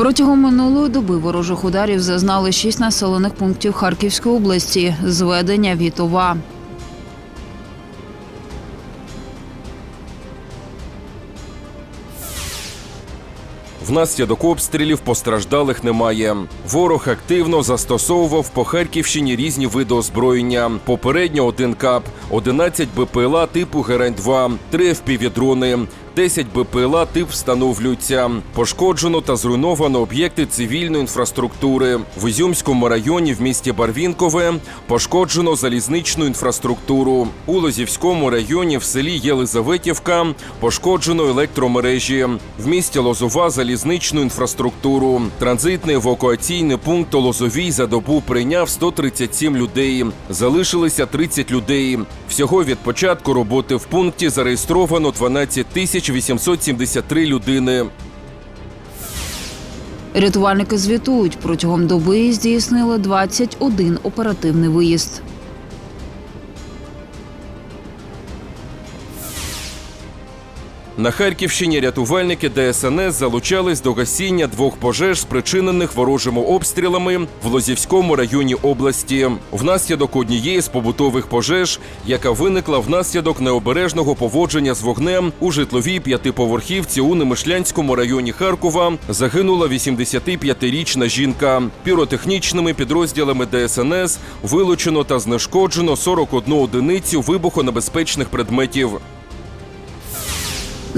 Протягом минулої доби ворожих ударів зазнали шість населених пунктів Харківської області. Зведення Вітова. Внаслідок обстрілів постраждалих немає. Ворог активно застосовував по Харківщині різні види озброєння. Попередньо один кап, 11 БПЛА типу Герань-2, 3 FPV-дрони, 10 БПЛА тип встановлюються. Пошкоджено та зруйновано об'єкти цивільної інфраструктури. В Ізюмському районі в місті Барвінкове пошкоджено залізничну інфраструктуру. У Лозівському районі в селі Єлизаветівка пошкоджено електромережі. В місті Лозова залізничну інфраструктуру. Транзитний евакуаційний пункт Лозовій за добу прийняв 137 людей. Залишилися 30 людей. Всього від початку роботи в пункті зареєстровано 12 тисяч 873 людини. Рятувальники звітують, протягом доби здійснили 21 оперативний виїзд. На Харківщині рятувальники ДСНС залучались до гасіння двох пожеж, спричинених ворожими обстрілами в Лозівському районі області. Внаслідок однієї з побутових пожеж, яка виникла внаслідок необережного поводження з вогнем у житловій п'ятиповерхівці у Немишлянському районі Харкова, загинула 85-річна жінка. Піротехнічними підрозділами ДСНС вилучено та знешкоджено 41 одиницю вибухонебезпечних предметів.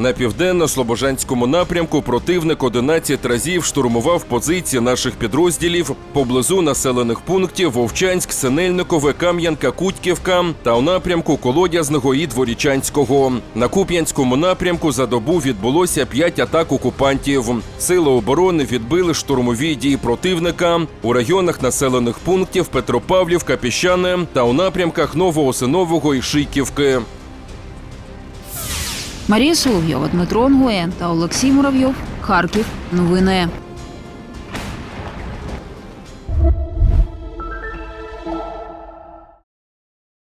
На південно-слобожанському напрямку противник 11 разів штурмував позиції наших підрозділів поблизу населених пунктів Вовчанськ, Синельникове, Кам'янка, Кутьківка та у напрямку Колодязного і Дворічанського. На Куп'янському напрямку за добу відбулося 5 атак окупантів. Сили оборони відбили штурмові дії противника у районах населених пунктів Петропавлівка, Піщане та у напрямках Новоосинового і Шийківки. Марія Соловйова, Дмитро Онгоєн та Олексій Муравйов. Харків. Новини.